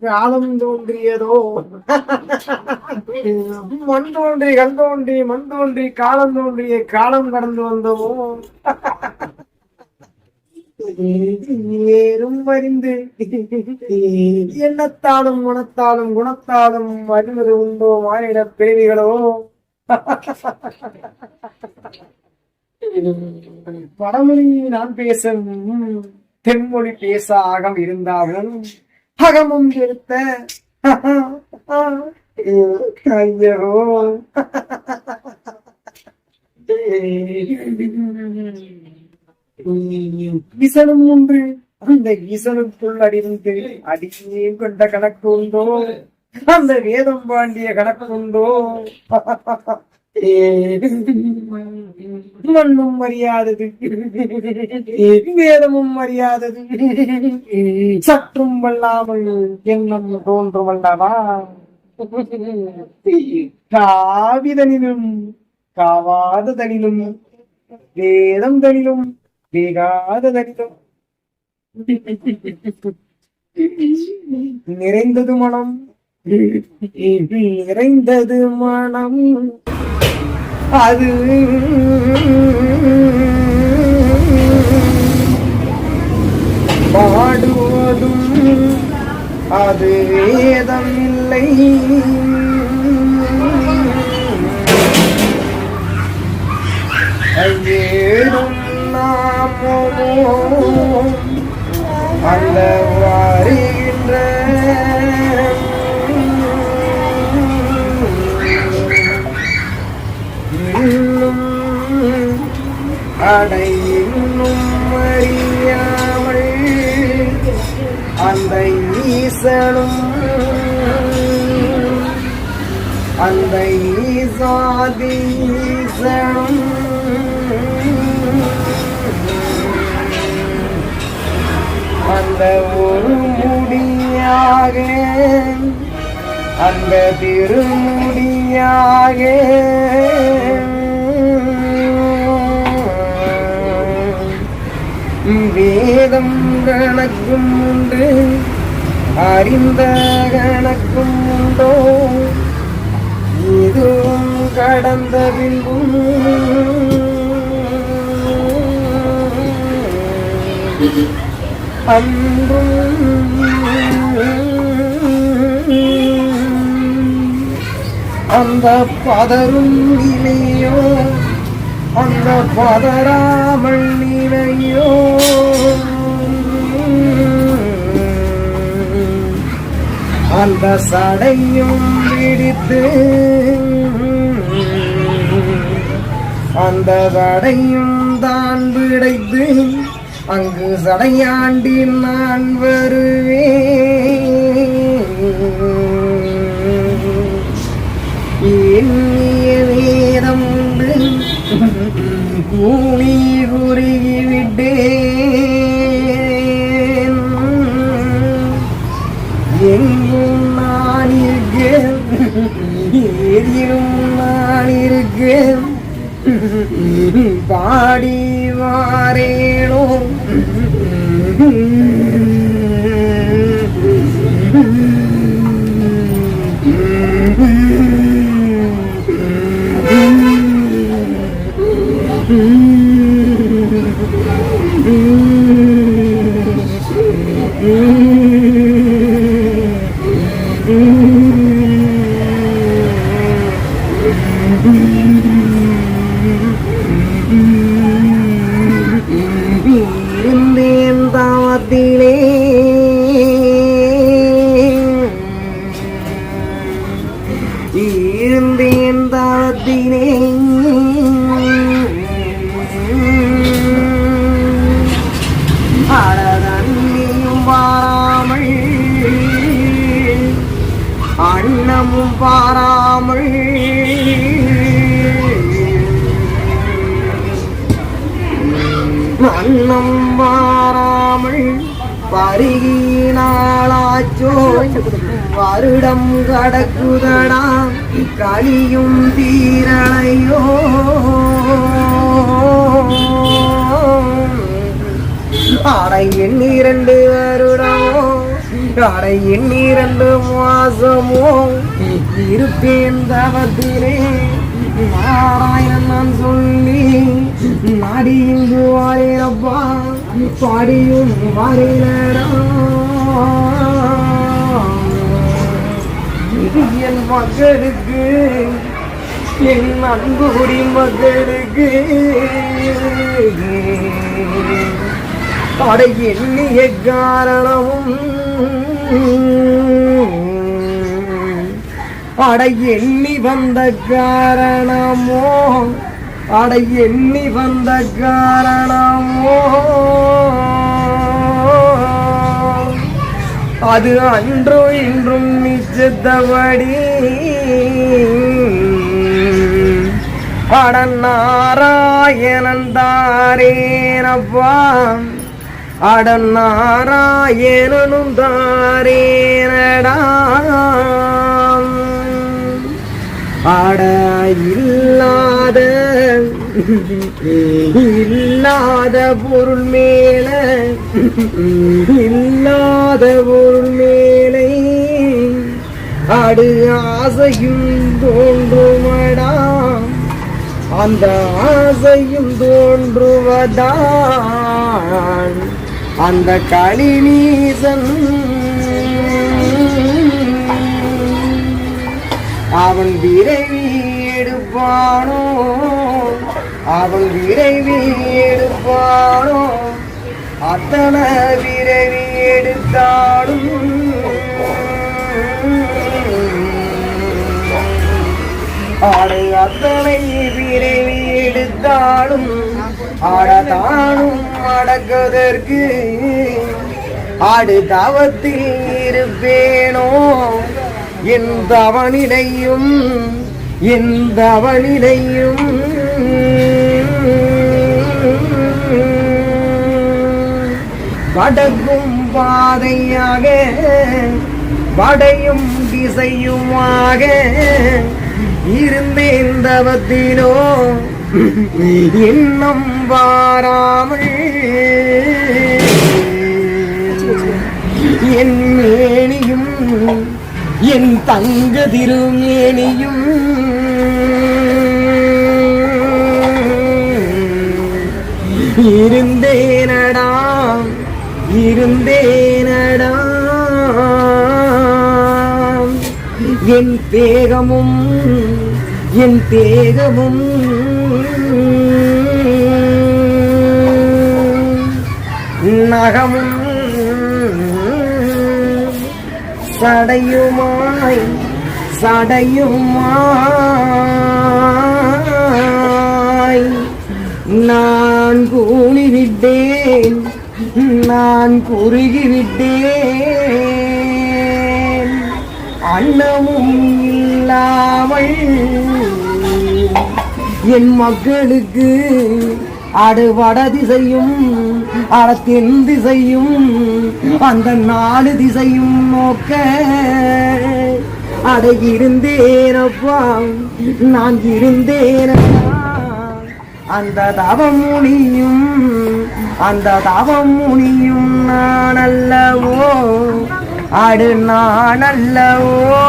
காலம் தோன்றியதோ? மண் தோன்றி கண் தோன்றி மண் தோன்றி காலம் தோன்றிய காலம் கடந்து வந்தவோ? ஏறும் அறிந்து எண்ணத்தாலும் குணத்தாலும் குணத்தாலும் அறிவது உண்டோ? மானிட பிரிவிகளோ வடமொழி நான் பேசும் தென்மொழி பேசாக இருந்தாலும் அகமும் எடுத்த ஐயோ ஈசனும் ஒன்று அந்த ஈசனுக்குள் அடிந்து அடியே கொண்ட கணக்கு உண்டோ அந்த வேதம் பாண்டிய கணக்கு உண்டோ மண்ணும் அறியாதது வேதமும் அறியாதது சற்றும் வல்லாமல் எண்ணம் தோன்றும் அல்லவா காவிதனிலும் காவாததனிலும் வேதம் தனிலும் வேகாததனிலும் நிறைந்தது மனம் நிறைந்தது மனம் அது. பாடுவதும் அது வேதம் இல்லை ஐயேடும் நாமோ அல்லவா அடையின்னும் அறியாமல் அந்த ஈசனும் அந்த ஈசாதி ஈசனும் அந்த ஒரு முடியாக அந்த திருமுடியாக வேதம் கணக்கும் உண்டு. அறிந்த கணக்கும் உண்டோ? இதுவும் கடந்த பின்பும். அன்றும் அந்த பதரும் இல்லையோ? அந்த பதறாமல் நிலையோ அந்த சடையும் பிடித்து அந்த சடையும் தான் விடைத்து அங்கு சடையாண்டி நான் வருவேன். கூணி குறுகி எங்கும் நான் இருக்கேன் ஏதிலும் நான் இருக்கேன் பாடி வாரேனோ Mm-hmm. இருந்தேன் പാറാമൾ നന്നം പാറാമൾ പരുകീനാളാച്ചോ വരുടം കടക്കുതടാ. കളിയും തീരണയോ. അടയിൽ നീരണ്ട് വരുടമോ. അടയിൽ നീരണ്ട് മാസമോ. இருப்பேன் தவத்திலே. நாராயணன் நான் சொல்லி நாடி இங்கு வாரேனப்பா பாடியும் வாரேனடா. இது என் மகளுக்கு என் அன்பு குடி மகளுக்கு. அடை எண்ணிய காரணமும் அடை எண்ணி வந்த காரணமோ? அடை எண்ணி வந்த காரணமோ? அது அன்றும் இன்றும் நிச்சத்தபடி. அட நாராயணன் தாரேனப்பா. அட நாராயணனும் தாரேனடா. ஆட இல்லாத இல்லாத பொருள் மேல இல்லாத பொருள் மேலே அடு ஆசையும் தோன்றுமடா அந்த ஆசையும் தோன்றுவதான் அந்த களிநீசன் அவன் விரைவி எடுப்பானோ அவன் விரைவி எடுப்பானோ அத்தனை விரைவி எடுத்தாலும் ஆடை அத்தனை விரைவி எடுத்தாலும் ஆடதானும் அடக்குவதற்கு ஆடு தவத்தில் இருப்பேனோ? என் தவநிலையும் என் தவநிலையும் வடக்கும் பாதையாக வடையும் திசையுமாக இருந்தேன் தவத்திலோ இன்னும் வாராமல். என் மேனியும் என் தங்க திருமேனியும் இருந்தேனடா இருந்தேனடா. என் தேகமும் என் தேகமும். நகமும் சடையுமாய் சடையுமாய். நான் கூலிவிட்டேன் நான் குறுகிவிட்டேன். அன்னமும் இல்லாமல் என் மக்களுக்கு அடு வட திசையும் அட திசையும் அந்த நாலு திசையும் நோக்க அடை இருந்தேனப்பா நான் இருந்தேனப்பா அந்த தவம் முனியும் அந்த தவம் முனியும் நான் அல்லவோ அடு நான் அல்லவோ